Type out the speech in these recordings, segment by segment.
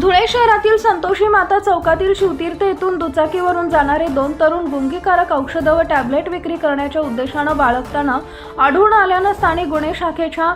धुळे शहरातील संतोषी माता चौकातील शिवतीर्थ येथून दुचाकीवरून जाणारे दोन तरुण गुंगीकारक औषधं व टॅबलेट विक्री करण्याच्या उद्देशानं बाळगताना आढळून आल्यानं स्थानिक गुन्हे शाखेच्या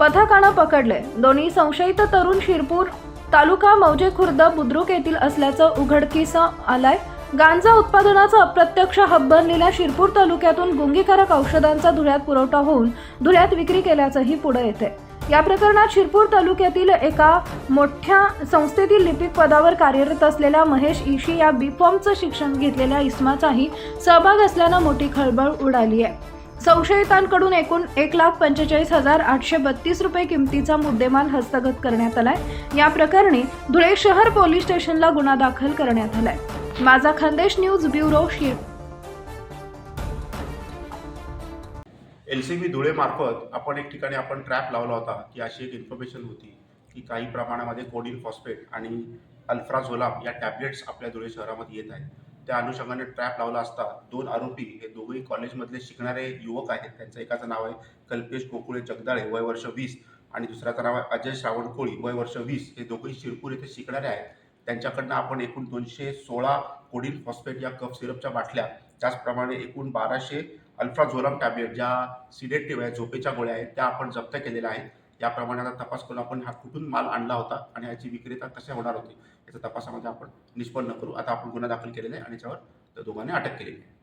पथकानं पकडले. दोन्ही संशयित तरुण शिरपूर तालुका मौजे खुर्द बुद्रुक येथील असल्याचं उघडकीस आलाय. गांजा उत्पादनाचा अप्रत्यक्ष हब बनलेल्या शिरपूर तालुक्यातून गुंगीकारक औषधांचा धुळ्यात पुरवठा होऊन धुळ्यात विक्री केल्याचंही पुढे येते या प्रकरणात शिरपूर तालुक्यातील एका मोठ्या संस्थेतील लिपिक पदावर कार्यरत असलेल्या महेश इशी या बी फॉर्मचं शिक्षण घेतलेल्या इस्माचाही सहभाग असल्यानं मोठी खळबळ उडाली आहे. संशयितांकडून एकूण एक लाख पंचेचाळीस हजार आठशे बत्तीस रुपये किमतीचा मुद्देमाल हस्तगत करण्यात आलाय. या प्रकरणी धुळे शहर पोलीस स्टेशनला गुन्हा दाखल करण्यात आलाय. माझा खानदेश न्यूज ब्युरो शिर एल सी बी धुळेमार्फत आपण एक ठिकाणी आपण ट्रॅप लावला होता की अशी एक इन्फॉर्मेशन होती की काही प्रमाणामध्ये कोडिन फॉस्फेट आणि अल्फ्राझोलाम या टॅबलेट्स आपल्या धुळे शहरामध्ये येत आहेत. त्या अनुषंगाने ट्रॅप लावला असता दोन आरोपी हे दोघेही कॉलेजमधले शिकणारे युवक आहेत. त्यांचं एकाचं नाव आहे कल्पेश गोकुळे जगदाळे वय वर्ष वीस आणि दुसऱ्याचं नाव आहे अजय श्रावण कोळी वय वर्ष वीस. हे दोघेही शिरपूर येथे शिकणारे आहेत. त्यांच्याकडनं आपण एकूण दोनशे सोळा कोडिन फॉस्फेट या कफ सिरपच्या बाटल्या त्याचप्रमाणे एकूण बाराशे अल्फ्राझोलम टॅबलेट ज्या सिडेटिव्ह आहेत झोपेच्या गोळ्या आहेत त्या आपण जप्त केलेल्या आहेत. याप्रमाणे प्रमाणाचा तपास करून आपण हा कुठून माल आणला होता आणि याची विक्रेता कशा होणार होती याचा तपासामध्ये आपण निष्पन्न करू. आता आपण गुन्हा दाखल केलेला आहे आणि याच्यावर त्या दोघांनी अटक केलेली आहे.